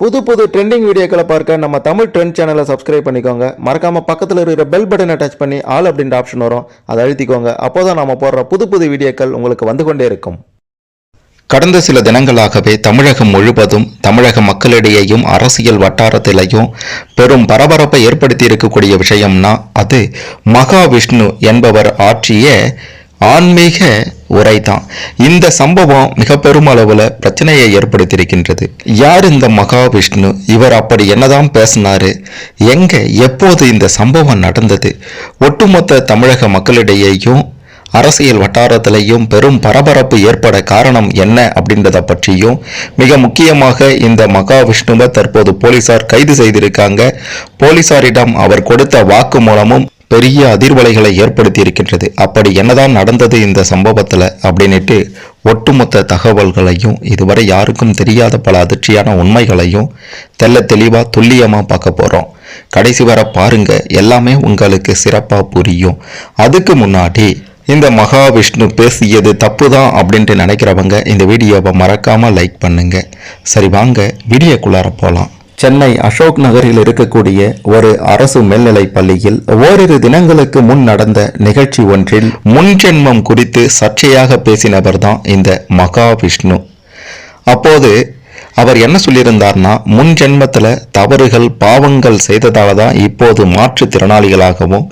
புது புது ட்ரெண்டிங் வீடியோக்களை பார்க்க நம்ம தமிழ் ட்ரெண்ட் சேனலை சப்ஸ்கிரைப் பண்ணிக்கோங்க. மறக்காமல் பக்கத்தில் இருக்கிற பெல் பட்டனை டச் பண்ணி ஆல் அப்படின்ற ஆப்ஷன் வரும். அதை அழுத்திக்கோங்க. அப்போதான் நம்ம போடுற புது புது வீடியோக்கள் உங்களுக்கு வந்து கொண்டே இருக்கும். கடந்த சில தினங்களாகவே தமிழகம் முழுவதும் தமிழக மக்களிடையேயும் அரசியல் வட்டாரத்திலையும் பெரும் பரபரப்பை ஏற்படுத்தி இருக்கக்கூடிய விஷயம்னா அது மகாவிஷ்ணு என்பவர் ஆற்றிய ஆன்மீக உரைதான். இந்த சம்பவம் மிக பெருமளவில் பிரச்சனையை ஏற்படுத்தியிருக்கின்றது. யார் இந்த மகாவிஷ்ணு? இவர் அப்படி என்னதான் பேசினாரு? எங்க எப்போது இந்த சம்பவம் நடந்தது? ஒட்டுமொத்த தமிழக மக்களிடையேயும் அரசியல் வட்டாரத்திலையும் பெரும் பரபரப்பு ஏற்பட காரணம் என்ன அப்படின்றத பற்றியும் மிக முக்கியமாக இந்த மகாவிஷ்ணுவை தற்போது போலீசார் கைது செய்திருக்காங்க. போலீசாரிடம் அவர் கொடுத்த வாக்குமூலமும் பெரிய அதிர்வலைகளை ஏற்படுத்தி இருக்கின்றது அப்படி என்னதான் நடந்தது இந்த சம்பவத்தில் அப்படின்னுட்டு ஒட்டுமொத்த தகவல்களையும் இதுவரை யாருக்கும் தெரியாத பல அதிர்ச்சியான உண்மைகளையும் தெள்ள தெளிவாக துல்லியமாக பார்க்க போகிறோம் கடைசி வர பாருங்க எல்லாமே உங்களுக்கு சிறப்பாக புரியும். அதுக்கு முன்னாடி இந்த மகாவிஷ்ணு பேசியது தப்பு தான் அப்படின்ட்டு நினைக்கிறவங்க இந்த வீடியோவை மறக்காமல் லைக் பண்ணுங்க. சரி வாங்க வீடியோக்குள்ளார போகலாம் சென்னை அசோக் நகரில் இருக்கக்கூடிய ஒரு அரசு மேல்நிலைப் பள்ளியில் ஓரிரு தினங்களுக்கு முன் நடந்த நிகழ்ச்சி ஒன்றில் முன்ஜென்மம் குறித்து சர்ச்சையாக பேசினவர் தான் இந்த மகாவிஷ்ணு. அப்போது அவர் என்ன சொல்லியிருந்தார்னா முன் ஜென்மத்தில் தவறுகள் பாவங்கள் செய்ததால தான் இப்போது மாற்றுத்திறனாளிகளாகவும்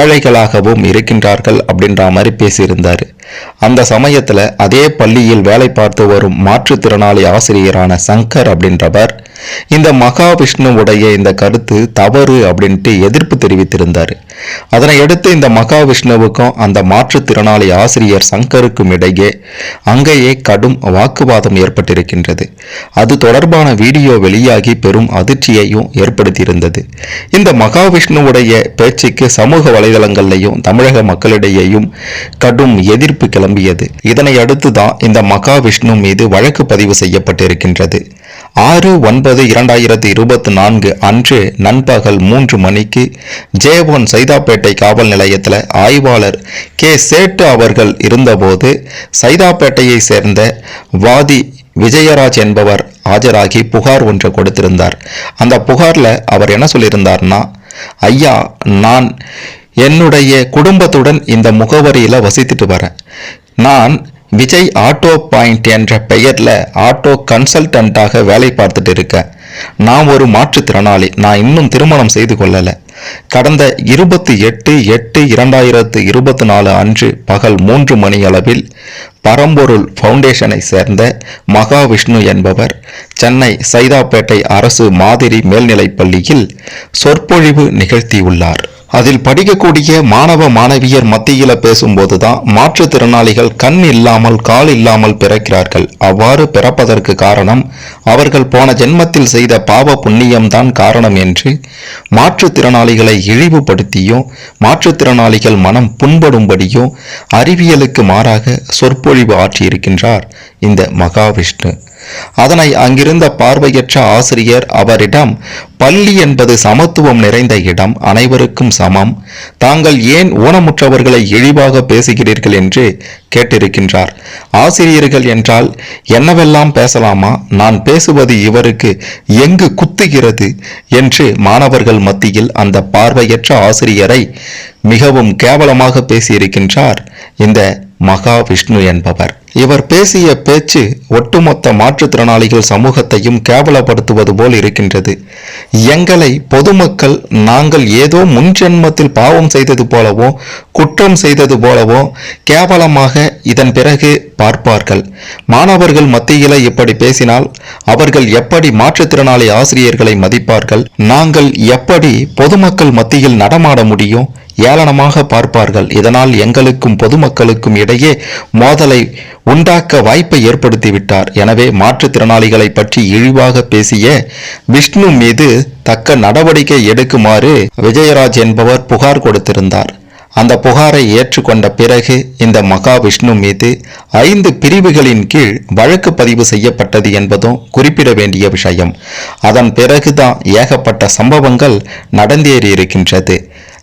ஏழைகளாகவும் இருக்கின்றார்கள் அப்படின்ற மாதிரி பேசியிருந்தார். அந்த சமயத்தில் அதே பள்ளியில் வேலை பார்த்து வரும் மாற்றுத்திறனாளி ஆசிரியரான சங்கர் அப்படின்றவர் இந்த மகாவிஷ்ணுவுடைய இந்த கருத்து தவறு அப்படின்ட்டு எதிர்ப்பு தெரிவித்திருந்தார். அதனை அடுத்து இந்த மகாவிஷ்ணுவுக்கும் அந்த மாற்றுத்திறனாளி ஆசிரியர் சங்கருக்கும் இடையே அங்கேயே கடும் வாக்குவாதம் ஏற்பட்டிருக்கின்றது. அது தொடர்பான வீடியோ வெளியாகி பெரும் அதிர்ச்சியையும் ஏற்படுத்தியிருந்தது. இந்த மகாவிஷ்ணுவுடைய பேச்சுக்கு சமூக வலைதளங்கள்லையும் தமிழக மக்களிடையேயும் கடும் எதிர்ப்பு கிளம்பியது. இதனை அடுத்து தான் இந்த மகாவிஷ்ணு மீது வழக்கு பதிவு செய்யப்பட்டிருக்கின்றது. ஆறு ஒன்பது இரண்டாயிரத்தி இருபத்தி நான்கு அன்று நண்பகல் மூன்று மணிக்கு ஜே சைதாப்பேட்டை காவல் நிலையத்தில் ஆய்வாளர் கே சேட்டு அவர்கள் இருந்தபோது சைதாப்பேட்டையை சேர்ந்த வாதி விஜயராஜ் என்பவர் ஆஜராகி புகார் ஒன்று கொடுத்திருந்தார். அந்த புகார்ல அவர் என்ன சொல்லியிருந்தார்னா ஐயா நான் என்னுடைய குடும்பத்துடன் இந்த முகவரியில வசித்துட்டு வரேன். நான் விஜய் ஆட்டோ பாயிண்ட் என்ற பெயரில் ஆட்டோ கன்சல்டண்ட்டாக வேலை பார்த்துட்டு இருக்கேன் நான் ஒரு மாற்றுத்திறனாளி நான் இன்னும் திருமணம் செய்து கொள்ளலை. கடந்த இருபத்தி எட்டு எட்டு இரண்டாயிரத்து இருபத்தி நாலு அன்று பகல் மூன்று மணி அளவில் பரம்பொருள் ஃபவுண்டேஷனை சேர்ந்த மகாவிஷ்ணு என்பவர் சென்னை சைதாப்பேட்டை அரசு மாதிரி மேல்நிலைப் பள்ளியில் சொற்பொழிவு நிகழ்த்தியுள்ளார். அதில் படிக்கக்கூடிய மாணவ மாணவியர் மத்தியில் பேசும்போது தான் மாற்றுத்திறனாளிகள் கண் இல்லாமல் கால் இல்லாமல் பிறக்கிறார்கள். அவ்வாறு பிறப்பதற்கு காரணம் அவர்கள் போன ஜென்மத்தில் செய்த பாவ புண்ணியம்தான் காரணம் என்று மாற்றுத்திறனாளிகளை இழிவுபடுத்தியும் மாற்றுத்திறனாளிகள் மனம் புண்படும்படியும் அறிவியலுக்கு மாறாக சொற்பொழிவு ஆற்றியிருக்கின்றார் இந்த மகாவிஷ்ணு. அதனை அங்கிருந்த பார்வையற்ற ஆசிரியர் அவரிடம் பள்ளி என்பது சமத்துவம் நிறைந்த இடம் அனைவருக்கும் சமம். தாங்கள் ஏன் ஊனமுற்றவர்களை இழிவாக பேசுகிறீர்கள் என்று கேட்டிருக்கின்றார். ஆசிரியர்கள் என்றால் என்னவெல்லாம் பேசலாமா? நான் பேசுவது இவருக்கு எங்கு குத்துகிறது? என்று மாணவர்கள் மத்தியில் அந்த பார்வையற்ற ஆசிரியரை மிகவும் கேவலமாக பேசியிருக்கின்றார். இந்த மகாவிஷ்ணு என்பவர். இவர் பேசிய பேச்சு ஒட்டுமொத்த மாற்றுத்திறனாளிகள் சமூகத்தையும் கேவலப்படுத்துவது போல் இருக்கின்றது. எங்களை பொதுமக்கள் நாங்கள் ஏதோ முன்ஜென்மத்தில் பாவம் செய்தது போலவோ குற்றம் செய்தது போலவோ கேவலமாக இதன் பிறகு பார்ப்பார்கள். மாணவர்கள் மத்தியில இப்படி பேசினால் அவர்கள் எப்படி மாற்றுத்திறனாளி ஆசிரியர்களை மதிப்பார்கள்? நாங்கள் எப்படி பொதுமக்கள் மத்தியில் நடமாட முடியும்? ஏளனமாக பார்ப்பார்கள். இதனால் எங்களுக்கும் பொதுமக்களுக்கும் இடையே மோதலை உண்டாக்க வாய்ப்பை ஏற்படுத்திவிட்டார். எனவே மாற்றுத்திறனாளிகளை பற்றி இழிவாக பேசிய விஷ்ணு மீது தக்க நடவடிக்கை எடுக்குமாறு விஜயராஜ் என்பவர் புகார் கொடுத்திருந்தார். அந்த புகாரை ஏற்றுக்கொண்ட பிறகு இந்த மகாவிஷ்ணு மீது ஐந்து பிரிவுகளின் கீழ் வழக்கு பதிவு செய்யப்பட்டது என்பதும் குறிப்பிட வேண்டிய விஷயம். அதன் பிறகுதான் ஏகப்பட்ட சம்பவங்கள் நடந்தேறி இருக்கின்றது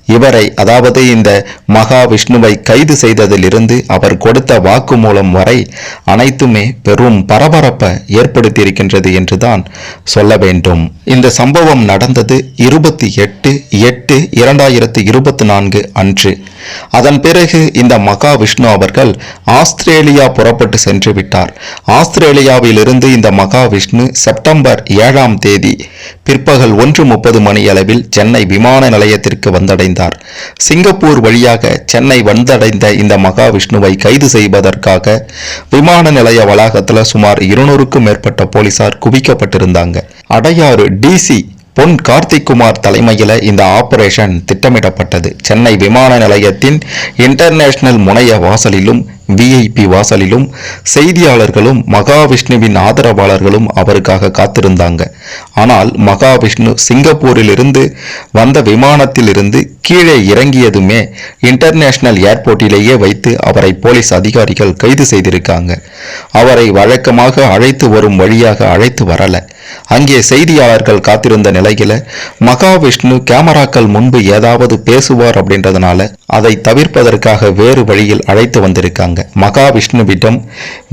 இவரை அதாவது இந்த மகாவிஷ்ணுவை கைது செய்ததிலிருந்து அவர் கொடுத்த வாக்குமூலம் வரை அனைத்துமே பெரும் பரபரப்பை ஏற்படுத்தியிருக்கின்றது என்றுதான் சொல்ல வேண்டும். இந்த சம்பவம் நடந்தது இருபத்தி எட்டு எட்டு இரண்டாயிரத்தி இருபத்தி நான்கு அன்று. அதன் பிறகு இந்த மகாவிஷ்ணு அவர்கள் ஆஸ்திரேலியா புறப்பட்டு சென்று விட்டார். ஆஸ்திரேலியாவிலிருந்து இந்த மகாவிஷ்ணு செப்டம்பர் ஏழாம் தேதி பிற்பகல் ஒன்று முப்பது மணி அளவில் சென்னை விமான நிலையத்திற்கு வந்தடைந்தார். சிங்கப்பூர் வழியாக சென்னை வந்தடைந்த இந்த மகாவிஷ்ணுவை கைது செய்வதற்காக விமான நிலைய வளாகத்தில் சுமார் இருநூறுக்கும் மேற்பட்ட போலீசார் குவிக்கப்பட்டிருந்தாங்க. அடையாறு டிசி பொன் கார்த்திக்குமார் தலைமையில் இந்த ஆபரேஷன் திட்டமிடப்பட்டது. சென்னை விமான நிலையத்தின் இன்டர்நேஷனல் முனைய வாசலிலும் விஐபி வாசலிலும் செய்தியாளர்களும் மகாவிஷ்ணுவின் ஆதரவாளர்களும் அவருக்காக காத்திருந்தாங்க. ஆனால் மகாவிஷ்ணு சிங்கப்பூரிலிருந்து வந்த விமானத்திலிருந்து கீழே இறங்கியதுமே இன்டர்நேஷனல் ஏர்போர்ட்டிலேயே வைத்து அவரை போலீஸ் அதிகாரிகள் கைது செய்திருக்காங்க. அவரை வழக்கமாக அழைத்து வரும் வழியாக அழைத்து வரல. அங்கே செய்தியாளர்கள் காத்திருந்த நிலையில மகாவிஷ்ணு கேமராக்கள் முன்பு ஏதாவது பேசுவார் அப்படின்றதுனால அதை தவிர்ப்பதற்காக வேறு வழியில் அழைத்து வந்திருக்காங்க. மகாவிஷ்ணுவிடம்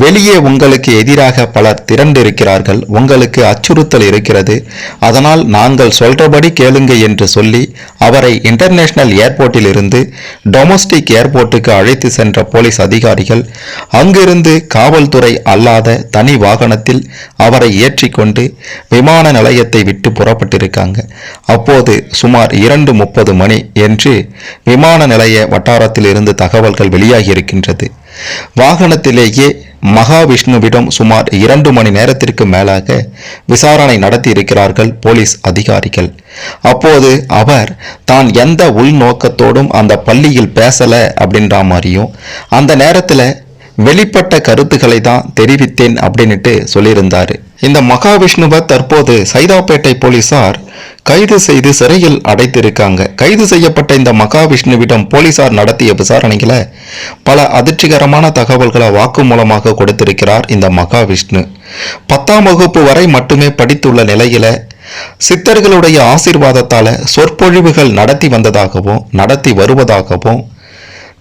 வெளியே உங்களுக்கு எதிராக பலர் திரண்டிருக்கிறார்கள். உங்களுக்கு அச்சுறுத்தல் இருக்கிறது. அதனால் நாங்கள் சொல்றபடி கேளுங்க என்று சொல்லி அவரை இன்டர்நேஷனல் ஏர்போர்ட்டில் இருந்து டொமஸ்டிக் ஏர்போர்ட்டுக்கு அழைத்து சென்ற போலீஸ் அதிகாரிகள் அங்கிருந்து காவல்துறை அல்லாத தனி வாகனத்தில் அவரை ஏற்றிக்கொண்டு விமான நிலையத்தை விட்டு புறப்பட்டிருக்காங்க. அப்போது சுமார் இரண்டு முப்பது மணி என்று விமான நிலைய வட்டாரத்தில் இருந்து தகவல்கள் வெளியாகியிருக்கின்றது. வாகனத்திலேயே மகாவிஷ்ணுவிடம் சுமார் இரண்டு மணி நேரத்திற்கு மேலாக விசாரணை நடத்தி இருக்கிறார்கள் போலீஸ் அதிகாரிகள். அப்போது அவர் தான் எந்த உள்நோக்கத்தோடும் அந்த பள்ளியில் பேசல அப்படின்ற மாதிரியும் அந்த நேரத்தில் வெளிப்பட்ட கருத்துக்களை தான் தெரிவித்தேன் அப்படின்னுட்டு சொல்லியிருந்தாரு. இந்த மகாவிஷ்ணுவை தற்போது சைதாப்பேட்டை போலீசார் கைது செய்து சிறையில் அடைத்திருக்காங்க. கைது செய்யப்பட்ட இந்த மகாவிஷ்ணுவிடம் போலீசார் நடத்திய விசாரணைகளை பல அதிர்ச்சிகரமான தகவல்களை வாக்குமூலமாக கொடுத்திருக்கிறார் இந்த மகாவிஷ்ணு. பத்தாம் வகுப்பு வரை மட்டுமே படித்துள்ள நிலையில சித்தர்களுடைய ஆசீர்வாதத்தால சொற்பொழிவுகள் நடத்தி வந்ததாகவும் நடத்தி வருவதாகவும்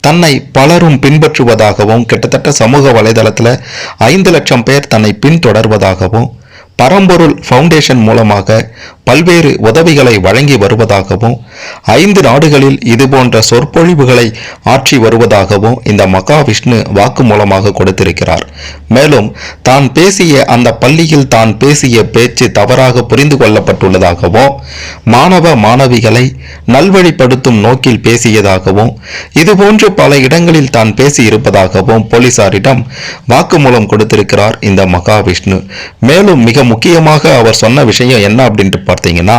தன்னை பலரும் பின்பற்றுவதாகவும் கிட்டத்தட்ட சமூக வலைதளத்தில் ஐந்து லட்சம் பேர் தன்னை பின்தொடர்வதாகவும் பரம்பொருள் ஃபவுண்டேஷன் மூலமாக பல்வேறு உதவிகளை வழங்கி வருவதாகவும் ஐந்து நாடுகளில் இதுபோன்ற சொற்பொழிவுகளை ஆற்றி வருவதாகவும் இந்த மகாவிஷ்ணு வாக்குமூலமாக கொடுத்திருக்கிறார். மேலும் தான் பேசிய அந்த பள்ளியில் தான் பேசிய பேச்சு தவறாக புரிந்து கொள்ளப்பட்டுள்ளதாகவும் மாணவ மாணவிகளை நல்வழிப்படுத்தும் நோக்கில் பேசியதாகவும் இதுபோன்று பல இடங்களில் தான் பேசி இருப்பதாகவும் போலீசாரிடம் வாக்குமூலம் கொடுத்திருக்கிறார் இந்த மகாவிஷ்ணு. மேலும் மிக முக்கியமாக அவர் சொன்ன விஷயம் என்ன அப்படின்ட்டு பார்த்தீங்கன்னா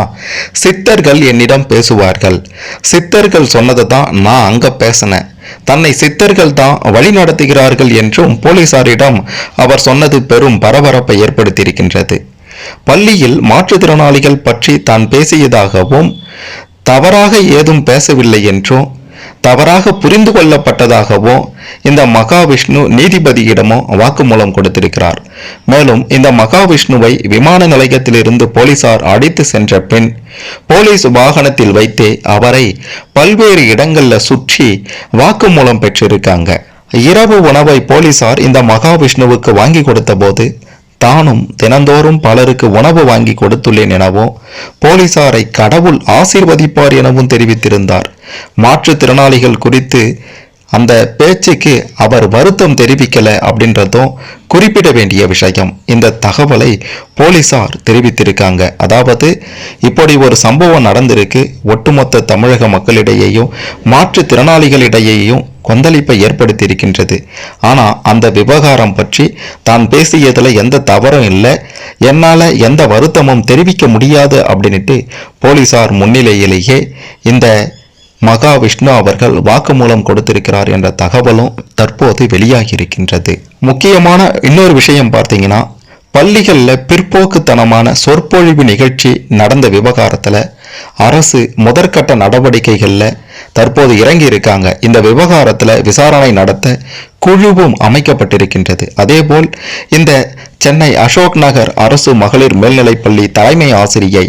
சித்தர்கள் என்னிடம் பேசுவார்கள். சித்தர்கள் சொன்னதை தான் நான் அங்க பேசினேன். தன்னை சித்தர்கள் தான் வழி நடத்துகிறார்கள் என்றும் போலீசாரிடம் அவர் சொன்னது பெரும் பரபரப்பை ஏற்படுத்தியிருக்கின்றது. பள்ளியில் மாற்றுத்திறனாளிகள் பற்றி தான் பேசியதாகவும் தவறாக ஏதும் பேசவில்லை என்றும் தவறாக புரிந்து கொள்ளப்பட்டதாகவும் இந்த மகாவிஷ்ணு நீதிபதியிடமும் வாக்குமூலம் கொடுத்திருக்கிறார். மேலும் இந்த மகாவிஷ்ணுவை விமான நிலையத்திலிருந்து போலீசார் அடித்து சென்ற பின் போலீஸ் வாகனத்தில் வைத்தே அவரை பல்வேறு இடங்களில் சுற்றி வாக்குமூலம் பெற்றிருக்காங்க. இரவு உணவை போலீசார் இந்த மகாவிஷ்ணுவுக்கு வாங்கி கொடுத்த போது தானும் தினந்தோறும் பலருக்கு உணவு வாங்கி கொடுத்துள்ளேன் எனவும் போலீசாரை கடவுள் ஆசீர்வதிப்பார் எனவும் தெரிவித்திருந்தார். மாற்றுத்திறனாளிகள் குறித்து அந்த பேச்சுக்கு அவர் வருத்தம் தெரிவிக்கல அப்படின்றதும் குறிப்பிட வேண்டிய விஷயம். இந்த தகவலை போலீசார் தெரிவித்திருக்காங்க. அதாவது இப்படி ஒரு சம்பவம் நடந்திருக்கு. ஒட்டுமொத்த தமிழக மக்களிடையேயும் மாற்றுத்திறனாளிகளிடையேயும் கொந்தளிப்பை ஏற்படுத்தி இருக்கின்றது அந்த விவகாரம் பற்றி தான் பேசியதில் எந்த தவறும் இல்லை. என்னால் எந்த வருத்தமும் தெரிவிக்க முடியாது அப்படின்னுட்டு போலீசார் முன்னிலையிலேயே இந்த மகாவிஷ்ணு அவர்கள் வாக்குமூலம் கொடுத்திருக்கிறார் என்ற தகவலும் தற்போது வெளியாகி இருக்கின்றது முக்கியமான இன்னொரு விஷயம் பார்த்தீங்கன்னா பள்ளிகளில் பிற்போக்குத்தனமான சொற்பொழிவு நிகழ்ச்சி நடந்த விவகாரத்தில் அரசு முதற்கட்ட நடவடிக்கைகளில் தற்போது இறங்கி இருக்காங்க இந்த விவகாரத்தில் விசாரணை நடத்த குழுவும் அமைக்கப்பட்டிருக்கின்றது. அதேபோல் இந்த சென்னை அசோக் நகர் அரசு மகளிர் மேல்நிலைப்பள்ளி தலைமை ஆசிரியை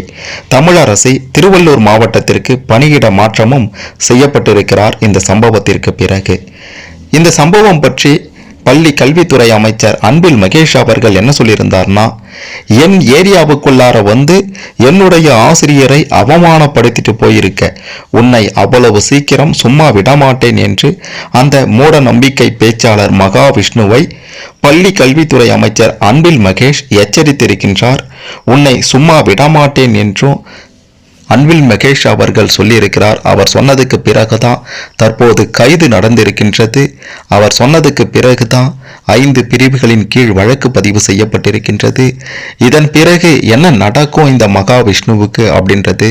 தமிழரசி திருவள்ளூர் மாவட்டத்திற்கு பணியிட மாற்றமும் செய்யப்பட்டிருக்கிறார் இந்த சம்பவத்திற்கு பிறகு. இந்த சம்பவம் பற்றி பள்ளி கல்வித்துறை அமைச்சர் அன்பில் மகேஷ் அவர்கள் என்ன சொல்லியிருந்தார்னா என் ஏரியாவுக்குள்ளார வந்து என்னுடைய ஆசிரியரை அவமானப்படுத்திட்டு போயிருக்க. உன்னை அவ்வளவு சீக்கிரம் சும்மா விடமாட்டேன் என்று அந்த மூட நம்பிக்கை பேச்சாளர் மகாவிஷ்ணுவை பள்ளி கல்வித்துறை அமைச்சர் அன்பில் மகேஷ் எச்சரித்திருக்கின்றார். உன்னை சும்மா விடமாட்டேன் என்றும் அன்பில் மகேஷ் அவர்கள் சொல்லியிருக்கிறார் அவர் சொன்னதுக்கு பிறகுதான் தற்போது கைது நடந்திருக்கின்றது. அவர் சொன்னதுக்கு பிறகுதான் ஐந்து பிரிவுகளின் கீழ் வழக்கு பதிவு செய்யப்பட்டிருக்கின்றது. இதன் பிறகு என்ன நடக்கும் இந்த மகாவிஷ்ணுவுக்கு அப்படின்றது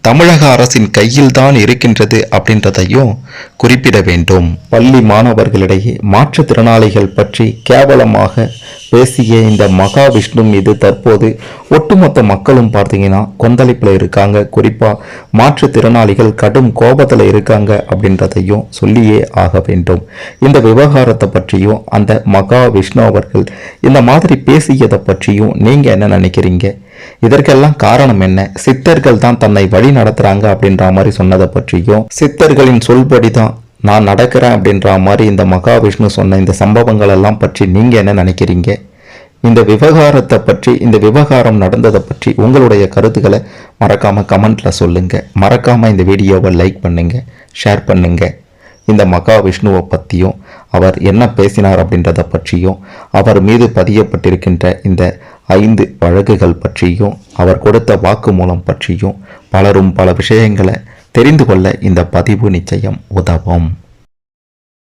தமிழக அரசின் கையில் தான் இருக்கின்றது அப்படின்றதையும் குறிப்பிட வேண்டும். பள்ளி மாணவர்களிடையே மாற்றுத்திறனாளிகள் பற்றி கேவலமாக பேசிய இந்த மகாவிஷ்ணு மீது தற்போது ஒட்டுமொத்த மக்களும் பார்த்தீங்கன்னா கொந்தளிப்பில் இருக்காங்க. குறிப்பாக மாற்றுத்திறனாளிகள் கடும் கோபத்தில் இருக்காங்க அப்படின்றதையும் சொல்லியே ஆக வேண்டும். இந்த விவகாரத்தை பற்றியும் அந்த மகாவிஷ்ணு அவர்கள் இந்த மாதிரி பேசியதை பற்றியும் நீங்கள் என்ன நினைக்கிறீங்க? இதற்கெல்லாம் காரணம் என்ன? சித்தர்கள் தான் தன்னை வழி நடத்துறாங்க அப்படின்ற மாதிரி சொன்னதை பற்றியும் சித்தர்களின் சொல்படி தான் நான் நடக்கிறேன் அப்படின்ற மாதிரி இந்த மகாவிஷ்ணு சொன்ன இந்த சம்பவங்கள் எல்லாம் பற்றி நீங்க என்ன நினைக்கிறீங்க? இந்த விவகாரத்தை பற்றி இந்த விவகாரம் நடந்ததை பற்றி உங்களுடைய கருத்துக்களை மறக்காமல் கமெண்ட்ல சொல்லுங்க. மறக்காம இந்த வீடியோவை லைக் பண்ணுங்க ஷேர் பண்ணுங்க. இந்த மகாவிஷ்ணுவை பற்றியும் அவர் என்ன பேசினார் அப்படின்றத பற்றியும் அவர் மீது பதியப்பட்டிருக்கின்ற இந்த ஐந்து வழக்குகள் பற்றியும் அவர் கொடுத்த வாக்குமூலம் பற்றியும் பலரும் பல விஷயங்களை தெரிந்து கொள்ள இந்த பதிவு நிச்சயம் உதவும்.